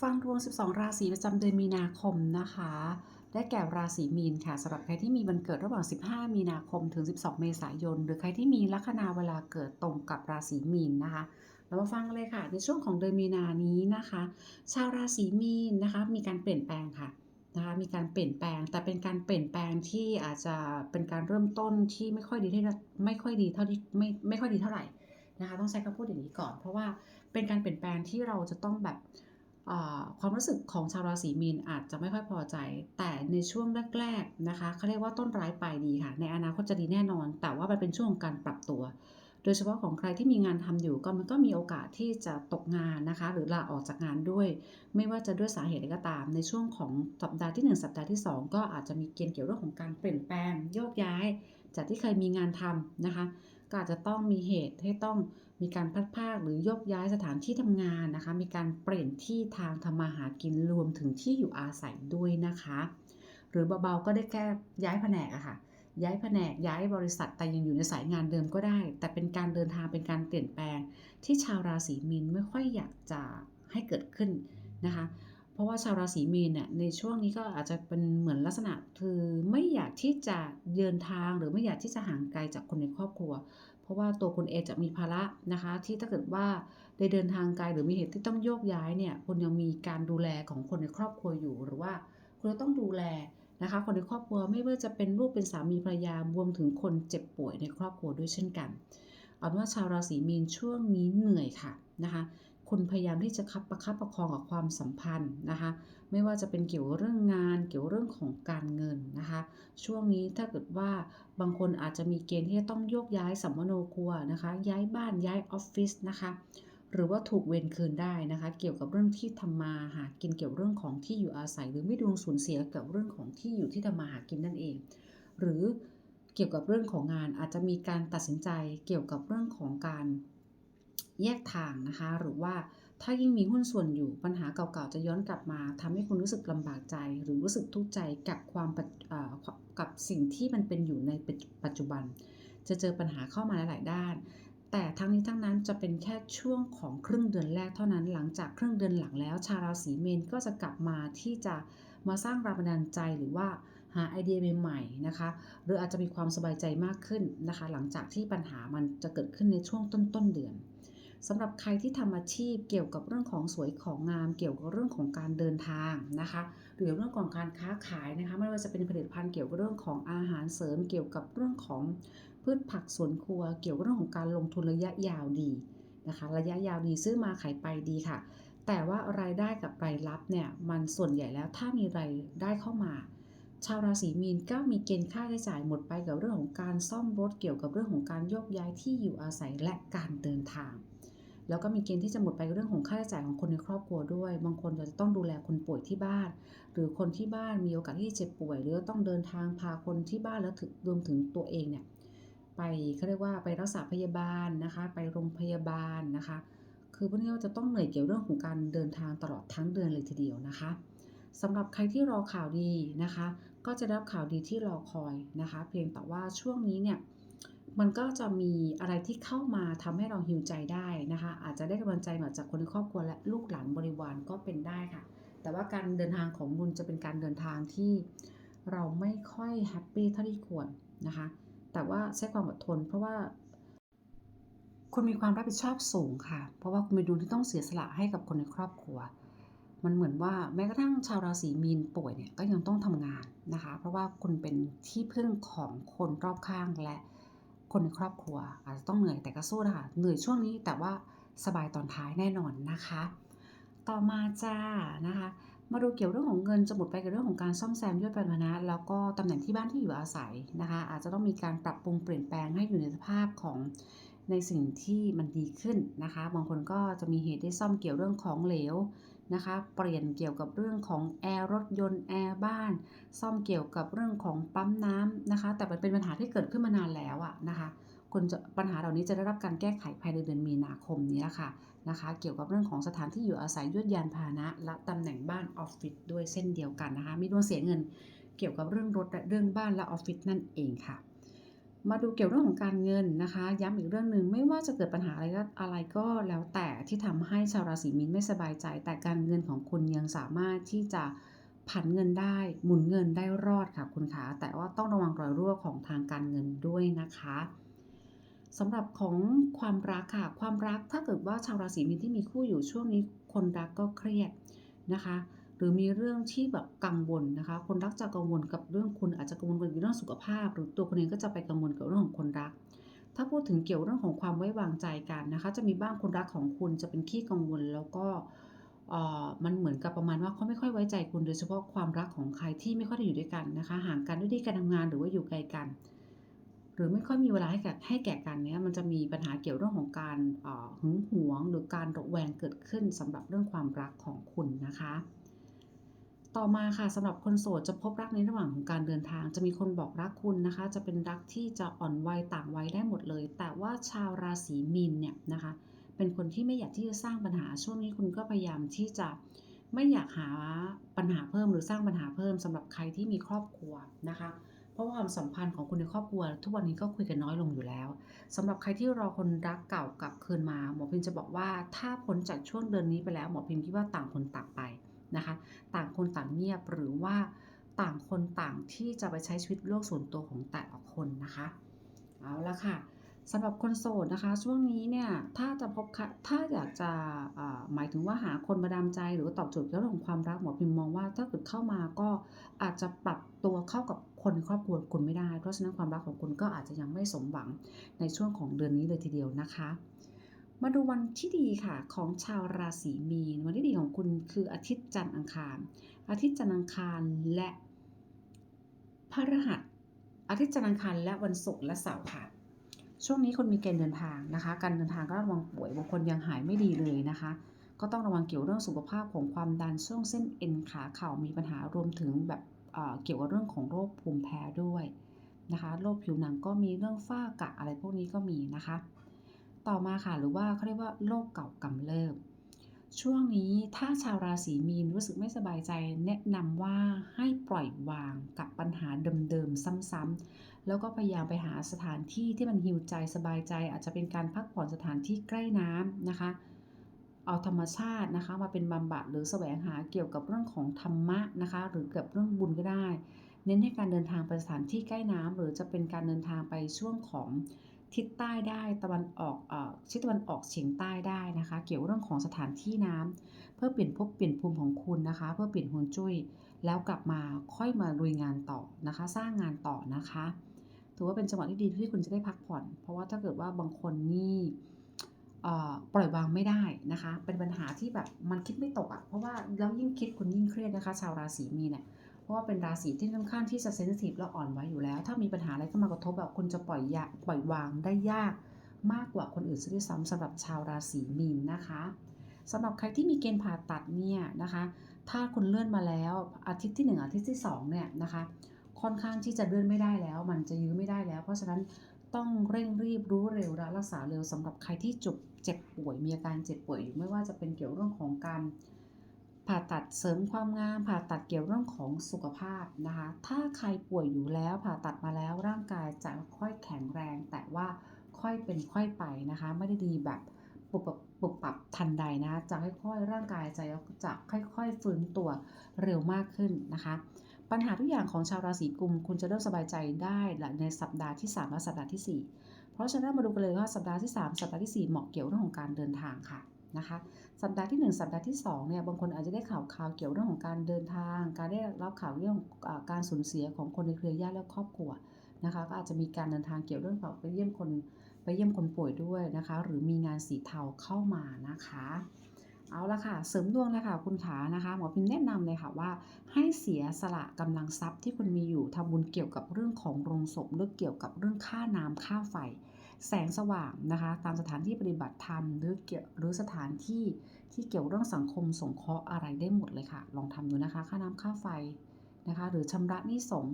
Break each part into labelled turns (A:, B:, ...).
A: ฟังดวง 12 ราศีประจำเดือนมีนาคมนะคะ ได้แก่ราศีมีนค่ะสำหรับใครที่มีวันเกิดระหว่าง 15 มีนาคมถึง 12 เมษายน หรือใครที่มีลัคนาเวลาเกิดตรงกับราศีมีนนะคะ เรามาฟังกันเลยค่ะ ในช่วงของเดือนมีนานี้นะคะ ชาวราศีมีนนะคะมีการเปลี่ยนแปลงค่ะนะคะมีการเปลี่ยนแปลงแต่เป็นการเปลี่ยนแปลงที่อาจจะเป็นการเริ่มต้นที่ไม่ค่อยดีที่ไม่ค่อยดีเท่าที่ไม่ไม่ค่อยดีเท่าไหร่นะคะต้องใช้คำพูดอย่างนี้ก่อน เพราะว่าเป็นการเปลี่ยนแปลงที่เราจะต้องแบบ ความรู้สึกของชาวราศีมีนอาจจะไม่ค่อยพอใจ แต่ในช่วงแรกๆนะคะเขาเรียกว่าต้นร้ายปลายดีค่ะ ในอนาคตจะดีแน่นอน แต่ว่ามันเป็นช่วงการปรับตัว โดยเฉพาะของใครที่มีงานทำอยู่ก็มันก็มีโอกาสที่จะตกงานนะคะ หรือลาออกจากงานด้วย ไม่ว่าจะด้วยสาเหตุใดก็ตาม ในช่วงของสัปดาห์ที่ 1 สัปดาห์ที่ 2 ก็อาจจะมีเกณฑ์เกี่ยวเรื่องของการเปลี่ยนแปลงโยกย้าย จากที่เคยมีงานทำนะคะก็อาจจะต้องมีเหตุให้ต้อง มีการพัดภาคหรือยกย้ายสถานที่ทำงานนะคะ มีการเปลี่ยนที่ทางทำมาหากินรวมถึงที่อยู่อาศัยด้วยนะคะ หรือเบาๆก็ได้แค่ย้ายแผนกอะค่ะ ย้ายแผนกย้ายบริษัทแต่ยังอยู่ในสายงานเดิมก็ได้ แต่เป็นการเดินทางเป็นการเปลี่ยนแปลง ที่ชาวราศีมีนไม่ค่อยอยากจะให้เกิดขึ้นนะคะเพราะว่าชาวราศีมีนเนี่ยในช่วงนี้ก็อาจจะเป็นเหมือนลักษณะคือไม่อยากที่จะเดินทางหรือไม่อยากที่จะห่างไกลจากคนในครอบครัว ราะว่าตัวคุณเองจะมีภาระนะคะ ที่ถ้าเกิดว่าได้เดินทางไกลหรือมีเหตุที่ต้องโยกย้ายเนี่ยคุณยังมีการดูแลของคนในครอบครัวอยู่หรือว่าคุณต้องดูแลนะคะคนในครอบครัวไม่ว่าจะเป็นลูกเป็นสามีภรรยารวมถึงคนเจ็บป่วยในครอบครัวด้วยเช่นกันเอาเป็นว่าชาวราศีมีนช่วงนี้เหนื่อยค่ะนะคะ คุณพยายามที่จะคับประคับประคองกับความสัมพันธ์นะคะ ไม่ว่าจะเป็นเกี่ยวเรื่องงาน เกี่ยวเรื่องของการเงินนะคะ ช่วงนี้ถ้าเกิดว่าบางคนอาจจะมีเกณฑ์ที่จะต้องโยกย้ายสัมมโนครัวนะคะ ย้ายบ้านย้ายออฟฟิศนะคะหรือว่าถูกเวรคืนได้นะคะ เกี่ยวกับเรื่องที่ทำมาหากินเกี่ยวเรื่องของที่อยู่อาศัย หรือไม่ดวงสูญเสียเกี่ยวเรื่องของที่อยู่ที่ทำมาหากินนั่นเอง หรือเกี่ยวกับเรื่องของงานอาจจะมีการตัดสินใจเกี่ยวกับเรื่องของการ แยกทางนะคะ หรือว่าถ้ายิ่งมีหุ้นส่วนอยู่ปัญหาเก่าๆ จะย้อนกลับมาทำให้คุณรู้สึกลำบากใจ หรือรู้สึกทุกข์ใจกับความกับสิ่งที่มันเป็นอยู่ในปัจจุบัน จะเจอปัญหาเข้ามาหลายๆด้าน แต่ทั้งนี้ทั้งนั้นจะเป็นแค่ช่วงของครึ่งเดือนแรกเท่านั้น หลังจากครึ่งเดือนหลังแล้ว ชาวราศีเมนก็จะกลับมาที่จะมาสร้างแรงบันดาลใจหรือว่าหาไอเดียใหม่ๆนะคะ หรืออาจจะมีความสบายใจมากขึ้นนะคะ หลังจากที่ปัญหามันจะเกิดขึ้นในช่วงต้นๆเดือน สำหรับใครที่ทำอาชีพเกี่ยวกับเรื่องของสวยของงาม เกี่ยวกับเรื่องของการเดินทางนะคะ หรือเรื่องของการค้าขายนะคะ ไม่ว่าจะเป็นผลิตภัณฑ์เกี่ยวกับเรื่องของอาหารเสริม เกี่ยวกับเรื่องของพืชผักสวนครัว เกี่ยวกับเรื่องของการลงทุนระยะยาวดีนะคะ ระยะยาวดีซื้อมาขายไปดีค่ะ แต่ว่ารายได้กับรายรับเนี่ยมันส่วนใหญ่แล้วถ้ามีรายได้เข้ามาชาวราศีมีนก็มีเกณฑ์ค่าใช้จ่ายหมดไปกับเรื่องของการซ่อมรถเกี่ยวกับเรื่องของการยกย้ายที่อยู่อาศัยและการเดินทาง แล้วก็มีเกณฑ์ที่จะหมดไปเรื่องของค่าใช้จ่ายของคนในครอบครัวด้วย บางคนจะต้องดูแลคนป่วยที่บ้าน หรือคนที่บ้านมีโอกาสที่จะเจ็บป่วย หรือต้องเดินทางพาคนที่บ้านแล้วถึงรวมถึงตัวเองเนี่ยไปเขาเรียกว่าไปรักษาพยาบาลนะคะ ไปโรงพยาบาลนะคะ คือพวกนี้จะต้องเหนื่อยเกี่ยวเรื่องของการเดินทางตลอดทั้งเดือนเลยทีเดียวนะคะสำหรับใครที่รอข่าวดีนะคะ ก็จะได้รับข่าวดีที่รอคอยนะคะ เพียงแต่ว่าช่วงนี้เนี่ย มันก็จะมีอะไรที่เข้ามาทำให้เราหิวใจได้นะคะ อาจจะได้กำลังใจมาจากคนในครอบครัวและลูกหลานบริวารก็เป็นได้ค่ะ แต่ว่าการเดินทางของบุญจะเป็นการเดินทางที่เราไม่ค่อยแฮปปี้เท่าที่ควรนะคะ แต่ว่าใช้ความอดทน เพราะว่า คุณมีความรับผิดชอบสูงค่ะ เพราะว่าคุณมีดวงที่ต้องเสียสละให้กับคนในครอบครัว มันเหมือนว่าแม้กระทั่งชาวราศีมีนป่วยเนี่ยก็ยังต้องทำงานนะคะ เพราะว่าคุณเป็นที่พึ่งของคนรอบข้างและ คนในครอบครัว อาจจะต้องเหนื่อยแต่ก็สู้นะคะเหนื่อยช่วงนี้แต่ว่าสบายตอนท้ายแน่นอนนะคะ ต่อมาจ้านะคะ มาดูเกี่ยวเรื่องของเงินจะหมดไปกับเรื่องของการซ่อมแซมยวดปัญหาแล้วก็ตำแหน่งที่บ้านที่อยู่อาศัยนะคะ อาจจะต้องมีการปรับปรุงเปลี่ยนแปลงให้อยู่ในสภาพของในสิ่งที่มันดีขึ้นนะคะ บางคนก็จะมีเหตุได้ซ่อมเกี่ยวเรื่องของเหลว นะคะ เปลี่ยนเกี่ยวกับเรื่องของแอร์รถยนต์แอร์บ้าน ซ่อมเกี่ยวกับเรื่องของปั๊มน้ำนะคะ แต่มันเป็นปัญหาที่เกิดขึ้นมานานแล้วอะนะคะคนจะปัญหาเหล่านี้จะได้รับการแก้ไขภายในเดือนมีนาคมนี้ค่ะนะคะ เกี่ยวกับเรื่องของสถานที่อยู่อาศัยยวดยานพาหนะ และตำแหน่งบ้านออฟฟิศด้วยเส้นเดียวกันนะคะ มีดวงเสียเงินเกี่ยวกับเรื่องรถและเรื่องบ้านและออฟฟิศนั่นเองค่ะ มาดูเกี่ยวเรื่องของการเงินนะคะ ย้ำอีกเรื่องหนึ่งไม่ว่าจะเกิดปัญหาอะไรก็อะไรก็แล้วแต่ที่ทำให้ชาวราศีมีนไม่สบายใจ แต่การเงินของคุณยังสามารถที่จะผันเงินได้ หมุนเงินได้รอดค่ะคุณคะแต่ว่าต้องระวังรอยรั่วของทางการเงินด้วยนะคะสำหรับของความรักค่ะ ความรักถ้าเกิดว่าชาวราศีมีนที่มีคู่อยู่ช่วงนี้คนรักก็เครียดนะคะ หรือมีเรื่องที่แบบกังวลนะคะ คนรักจะกังวลกับเรื่องคุณอาจจะกังวลกับเรื่องสุขภาพ หรือตัวคุณเองก็จะไปกังวลกับเรื่องของคนรัก ถ้าพูดถึงเกี่ยวเรื่องของความไว้วางใจกันนะคะ จะมีบ้างคนรักของคุณจะเป็นขี้กังวลแล้วก็มันเหมือนกับประมาณว่าเขาไม่ค่อยไว้ใจคุณโดยเฉพาะความรักของใครที่ไม่ค่อยได้อยู่ด้วยกันนะคะ ห่างกันด้วยที่การทำงานหรือว่าอยู่ไกลกัน หรือไม่ค่อยมีเวลาให้แก่ให้แก่กันเนี้ยมันจะมีปัญหาเกี่ยวเรื่องของการหึงหวง หรือการระแวงเกิดขึ้นสำหรับเรื่องความรักของคุณนะคะ ต่อมาค่ะสำหรับคนโสดจะพบรักในระหว่างของการเดินทาง จะมีคนบอกรักคุณนะคะ จะเป็นรักที่จะอ่อนวัยต่างวัยได้หมดเลย แต่ว่าชาวราศีมีนเนี่ยนะคะ เป็นคนที่ไม่อยากที่จะสร้างปัญหาช่วงนี้คุณก็พยายามที่จะไม่อยากหาปัญหาเพิ่มหรือสร้างปัญหาเพิ่มสำหรับใครที่มีครอบครัวนะคะ เพราะความสัมพันธ์ของคุณในครอบครัว ทุกวันนี้ก็คุยกันน้อยลงอยู่แล้วสำหรับใครที่รอคนรักเก่ากลับคืนมา หมอพิมจะบอกว่าถ้าพ้นจากช่วงเดือนนี้ไปแล้วหมอพิมคิดว่าต่างคนต่างไป นะคะ ต่างคนต่างเงียบหรือว่าต่างคนต่างที่จะไปใช้ชีวิตโลกส่วนตัวของแต่ละคนนะคะ เอาละค่ะสำหรับคนโสดนะคะ ช่วงนี้เนี่ยถ้าจะพบถ้าอยากจะหมายถึงว่าหาคนมาดามใจหรือตอบโจทย์เรื่องของความรักหมอพิมมองว่าถ้าเกิดเข้ามาก็อาจจะปรับตัวเข้ากับคนในครอบครัวคุณไม่ได้ เพราะฉะนั้นความรักของคุณก็อาจจะยังไม่สมหวังในช่วงของเดือนนี้เลยทีเดียวนะคะ มาดูวันที่ดีค่ะของชาวราศีมีน วันที่ดีของคุณคืออาทิตย์จันทร์อังคาร อาทิตย์จันทร์อังคารและพฤหัส อาทิตย์จันทร์อังคารและวันศุกร์และเสาร์ค่ะ ช่วงนี้คนมีเกณฑ์เดินทางนะคะ การเดินทางก็ระวังป่วยบางคนยังหายไม่ดีเลยนะคะ ก็ต้องระวังเกี่ยวเรื่องสุขภาพของความดันช่วงเส้นเอ็นขาเข่ามีปัญหารวมถึงแบบเกี่ยวกับเรื่องของโรคภูมิแพ้ด้วยนะคะ โรคผิวหนังก็มีเรื่องฝ้ากระอะไรพวกนี้ก็มีนะคะ ต่อมาค่ะ หรือว่าเขาเรียกว่าโรคเก่ากำเริบ ช่วงนี้ถ้าชาวราศีมีนรู้สึกไม่สบายใจ แนะนำว่าให้ปล่อยวางกับปัญหาเดิมๆซ้ำๆแล้วก็พยายามไปหาสถานที่ที่มันฮิวใจสบายใจ อาจจะเป็นการพักผ่อนสถานที่ใกล้น้ำนะคะ เอาธรรมชาตินะคะ มาเป็นบำบัดหรือแสวงหาเกี่ยวกับเรื่องของธรรมะนะคะ หรือเกี่ยวกับเรื่องบุญก็ได้ เน้นให้การเดินทางไปสถานที่ใกล้น้ำหรือจะเป็นการเดินทางไปช่วงของ ทิศใต้ได้ตะวันออกเอ่อทิศตะวันออกเฉียงใต้ได้นะคะ เกี่ยวเรื่องของสถานที่น้ำเพื่อเปลี่ยนภพเปลี่ยนภูมิของคุณนะคะ เพื่อเปลี่ยนฮวงจุ้ยแล้วกลับมาค่อยมาลุยงานต่อนะคะ สร้างงานต่อนะคะ ถือว่าเป็นจังหวะที่ดีที่คุณจะได้พักผ่อน เพราะว่าถ้าเกิดว่าบางคนนี่ปล่อยวางไม่ได้นะคะ เป็นปัญหาที่แบบมันคิดไม่ตกอะ่ะเพราะว่าแล้วยิ่งคิดคุณยิ่งเครียดนะคะ ชาวราศีมีเนี่ย ราะว่าเป็นราศีที่ค่อนข้างที่จะเซนซิทีฟและอ่อนไหวอยู่แล้ว ถ้ามีปัญหาอะไรเข้ามากระทบแบบคุณจะปล่อยยาปล่อยวางได้ยาก มากกว่าคนอื่นซะด้วยซ้ำสำหรับชาวราศีมีนนะคะสำหรับใครที่มีเกณฑ์ผ่าตัดเนี่ยนะคะ ถ้าคุณเลื่อนมาแล้วอาทิตย์ที่ 1 อาทิตย์ที่ 2 เนี่ยนะคะ ค่อนข้างที่จะเลื่อนไม่ได้แล้ว มันจะยื้อไม่ได้แล้ว เพราะฉะนั้นต้องเร่งรีบรู้เร็วและรักษาเร็วสำหรับใครที่จุกเจ็บป่วยมีอาการเจ็บป่วยอยู่ไม่ว่าจะเป็นเกี่ยวเรื่องของการ ผ่าตัดเสริมความงาม ผ่าตัดเกี่ยวเรื่องของสุขภาพนะคะ ถ้าใครป่วยอยู่แล้วผ่าตัดมาแล้วร่างกายจะค่อยแข็งแรง แต่ว่าค่อยเป็นค่อยไปนะคะ ไม่ได้ดีแบบปุบปุบปรับทันใดนะจะค่อยๆร่างกายจะจะค่อยๆฟื้นตัวเร็วมากขึ้นนะคะ ปัญหาทุกอย่างของชาวราศีกุม คุณจะเริ่มสบายใจได้ในสัปดาห์ที่ 3 และสัปดาห์ที่ 4 เพราะฉะนั้นมาดูกันเลยว่าสัปดาห์ที่ 3 สัปดาห์ที่ 4 เหมาะเกี่ยวเรื่องของการเดินทางค่ะ นะคะ สัปดาห์ที่ 1 สัปดาห์ที่2เนี่ยบางคนอาจจะได้ข่าวข่าวเกี่ยวเรื่องของการเดินทาง การได้รับข่าวเรื่องการสูญเสียของคนในเครือญาติและครอบครัวนะคะก็อาจจะมีการเดินทางเกี่ยวเรื่องของไปเยี่ยมคนไปเยี่ยมคนป่วยด้วยนะคะ หรือมีงานสีเทาเข้ามานะคะ เอาละค่ะ เสริมดวงเลยค่ะคุณขานะคะหมอพิมแนะนำเลยค่ะว่า ให้เสียสละกำลังทรัพย์ที่คุณมีอยู่ทำบุญเกี่ยวกับเรื่องของโรงศพหรือเกี่ยวกับเรื่องค่าน้ำค่าไฟ แสงสว่างนะคะตามสถานที่ปฏิบัติธรรมหรือเกี่ยวหรือสถานที่ที่เกี่ยวเรื่องสังคมสงเคราะห์อะไรได้หมดเลยค่ะ ลองทำดูนะคะค่าน้ำค่าไฟนะคะหรือชำระหนี้สง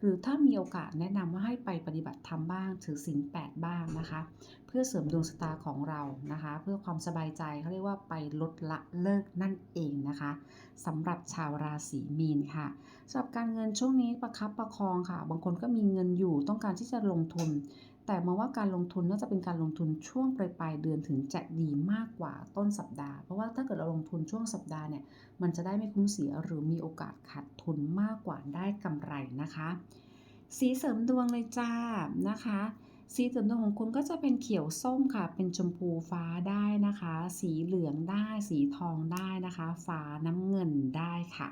A: หรือถ้ามีโอกาสแนะนำว่าให้ไปปฏิบัติธรรมบ้าง ถือศีล8บ้างนะคะ เพื่อเสริมดวงชะตาของเรานะคะ เพื่อความสบายใจเขาเรียกว่าไปลดละเลิกนั่นเองนะคะสำหรับชาวราศีมีนค่ะสำหรับการเงินช่วงนี้ประคับประคองค่ะ บางคนก็มีเงินอยู่ต้องการที่จะลงทุน แต่มองว่าการลงทุนน่าจะเป็นการลงทุนช่วงปลายปลายเดือนถึงจะดีมากกว่าต้นสัปดาห์ เพราะว่าถ้าเกิดเราลงทุนช่วงสัปดาห์เนี่ย มันจะได้ไม่คุ้มเสียหรือมีโอกาสขาดทุนมากกว่าได้กำไรนะคะ สีเสริมดวงเลยจ้านะคะ สีเสริมดวงของคุณก็จะเป็นเขียวส้มค่ะ เป็นชมพูฟ้าได้นะคะ สีเหลืองได้ สีทองได้นะคะ ฟ้าน้ำเงินได้ค่ะ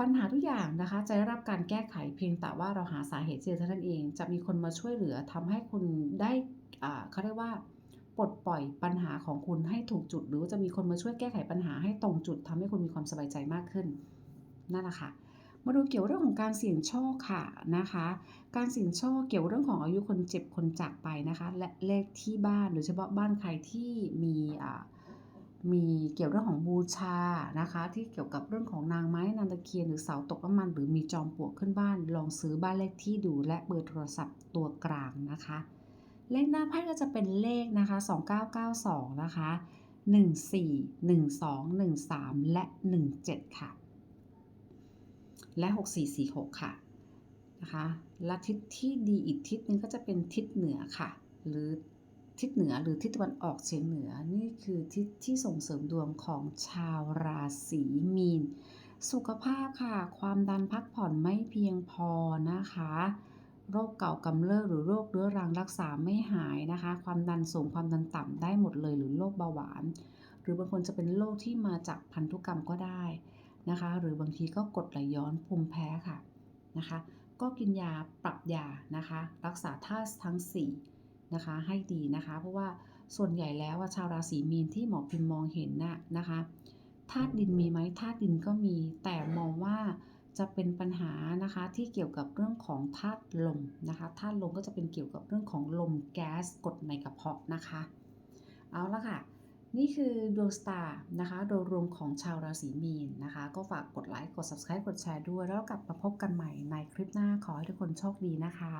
A: ปัญหาทุกอย่างนะคะจะได้รับการแก้ไขเพียงแต่ว่าเราหาสาเหตุเจอเท่านั้นเอง จะมีคนมาช่วยเหลือทำให้คุณได้เขาเรียกว่าปลดปล่อยปัญหาของคุณให้ถูกจุด หรือว่าจะมีคนมาช่วยแก้ไขปัญหาให้ตรงจุดทำให้คุณมีความสบายใจมากขึ้นนั่นแหละค่ะมาดูเกี่ยวเรื่องของการเสี่ยงโชคค่ะนะคะ การเสี่ยงโชคเกี่ยวเรื่องของอายุคนเจ็บคนจากไปนะคะ และเลขที่บ้านโดยเฉพาะบ้านใครที่มีอ่า มีเกี่ยวเรื่องของบูชานะคะ ที่เกี่ยวกับเรื่องของนางไม้นางตะเคียนหรือเสาตกน้ำมัน หรือมีจอมปลวกขึ้นบ้าน ลองซื้อบ้านเลขที่ดูและเบอร์โทรศัพท์ตัวกลางนะคะ เลขหน้าไพ่ก็จะเป็นเลขนะคะ 2992 นะคะ 14 12 13 และ 17 ค่ะ และ 6446 ค่ะนะคะและทิศที่ดีอีกทิศนึงก็จะเป็นทิศเหนือค่ะ หรือ ทิศเหนือหรือทิศตะวันออกเฉียงเหนือนี่คือทิศที่ส่งเสริมดวงของชาวราศีมีน สุขภาพค่ะ ความดันพักผ่อนไม่เพียงพอนะคะ โรคเก่ากำเริบหรือโรคเรื้อรังรักษาไม่หายนะคะ ความดันสูงความดันต่ำได้หมดเลยหรือโรคเบาหวาน หรือบางคนจะเป็นโรคที่มาจากพันธุกรรมก็ได้นะคะ หรือบางทีก็กดไหลย้อนภูมิแพ้ค่ะนะคะ ก็กินยาปรับยานะคะ รักษาธาตุทั้ง 4 นะคะให้ดีนะคะ เพราะว่าส่วนใหญ่แล้วชาวราศีมีนที่หมอพิมมองเห็นน่ะนะคะธาตุดินมีไหมธาตุดินก็มี แต่มองว่าจะเป็นปัญหานะคะที่เกี่ยวกับเรื่องของธาตุลมนะคะธาตุลมก็จะเป็นเกี่ยวกับเรื่องของลมแก๊สกดในกระเพาะนะคะ เอาละค่ะ นี่คือดวงสตาร์นะคะโดยรวมของชาวราศีมีนนะคะ ก็ฝากกดไลค์กด subscribe กดแชร์ด้วย แล้วกลับมาพบกันใหม่ในคลิปหน้าขอให้ทุกคนโชคดีนะคะ